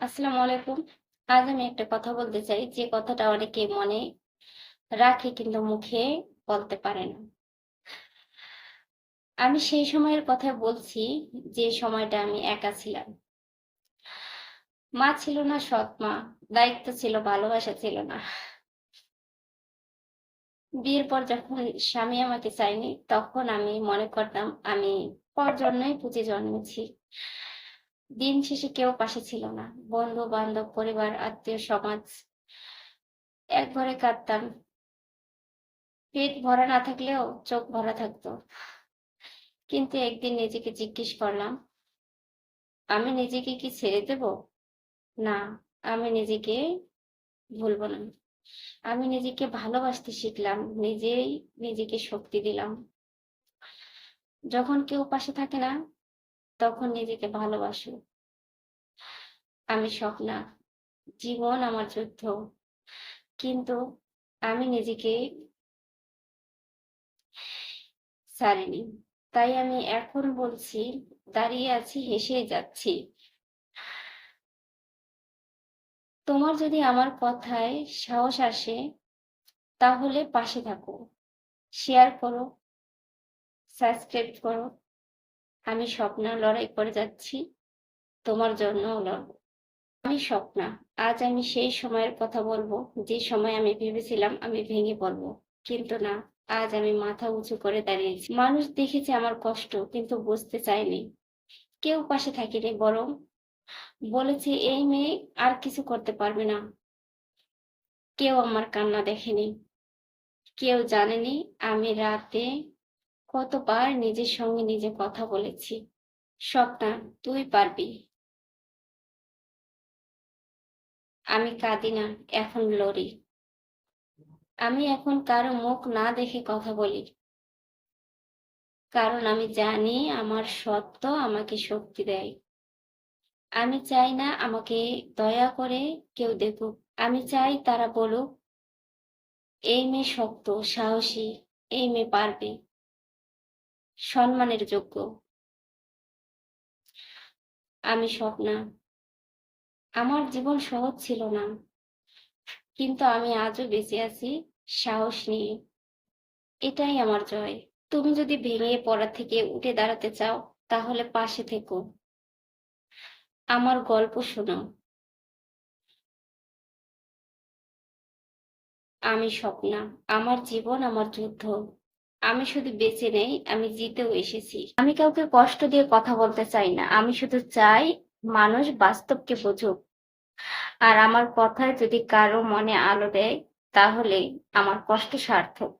আসসালামু আলাইকুম। আজ আমি একটা কথা বলতে চাই, যে কথাটা অনেকে মনে রাখে কিন্তু মুখে বলতে পারে না। আমি সেই সময়ের কথা বলছি, যে সময়টা আমি একা ছিলাম। মা ছিল না সৎ মা, দায়িত্ব ছিল, ভালোবাসা ছিল না। বিয়ের পর যখন স্বামী আমাকে চাইনি তখন আমি মনে করতাম, আমি পর জন্যই পুঁজি জন্মেছি। দিন শেষে কেউ পাশে ছিল না। বন্ধু বান্ধব পরিবার, আত্মীয়, সমাজ। এক ঘরে কাঁদতাম। পেট ভরা না থাকলেও চোখ ভরা থাকতো। কিন্তু একদিন নিজেকে জিজ্ঞেস করলাম, আমি নিজেকে কি ছেড়ে দেব? না, আমি নিজেকে ভুলবো না। আমি নিজেকে ভালোবাসতে শিখলাম, নিজেই নিজেকে শক্তি দিলাম। যখন কেউ পাশে থাকে না তখন নিজেকে ভালোবাসো। আমি স্বপ্না, জীবন আমার যুদ্ধ। কিন্তু আমি নিজেকে ছাড়িনি। তাই আমি এখন বলছি, দাঁড়িয়ে আছি হেসে যাচ্ছি। তোমার যদি আমার কথায় সাহস আসে, তাহলে পাশে থাকো। শেয়ার করো, সাবস্ক্রাইব করো। আমি স্বপ্না লড়াই করে যাচ্ছি, তোমার জন্য লড়বো। আমি স্বপ্না, আজ আমি সেই সময়ের কথা বলব, যে সময় আমি ভেবেছিলাম আমি ভেঙে পড়ব। কিন্তু না, আজ আমি মাথা উঁচু করে দাঁড়িয়েছি। মানুষ দেখেছে আমার কষ্ট, কিন্তু বুঝতে চায়নি। কেউ পাশে থাকেনি, বরং বলেছে, এই মেয়ে আর কিছু করতে পারবে না। কেউ আমার কান্না দেখেনি। কেউ জানেনি, আমি রাতে কতবার নিজের সঙ্গে নিজে কথা বলেছি, স্বপ্না, তুই পারবি। আমি কাঁদি না, এখন লড়ি। আমি এখন কারও মুখ না দেখে কথা বলি। কারণ আমি জানি আমার সত্য আমাকে শক্তি দেয়। আমি চাই না আমাকে দয়া করে কেউ দেখুক। আমি চাই তারা বলুক, এই মেয়ে শক্ত, সাহসী, এই মেয়ে পারবে। সম্মানের যোগ্য। আমি স্বপ্না। আমার জীবন সহজ ছিল না, কিন্তু আমি আজও বেঁচে আছি সাহস নিয়ে। এটাই আমার জয়। তুমি যদি ভেঙে পড়া থেকে উঠে দাঁড়াতে চাও, তাহলে পাশে থেকো। আমার গল্প শোনো। আমি স্বপ্না। আমার জীবন আমার যুদ্ধ। আমি শুধু বেঁচে নেই, আমি জিতেও এসেছি। আমি কাউকে কষ্ট দিয়ে কথা বলতে চাই না, আমি শুধু চাই মানুষ বাস্তবকে বুঝুক। আর আমার কথায় যদি কারও মনে আলো দেয় তাহলে আমার কষ্ট সার্থক।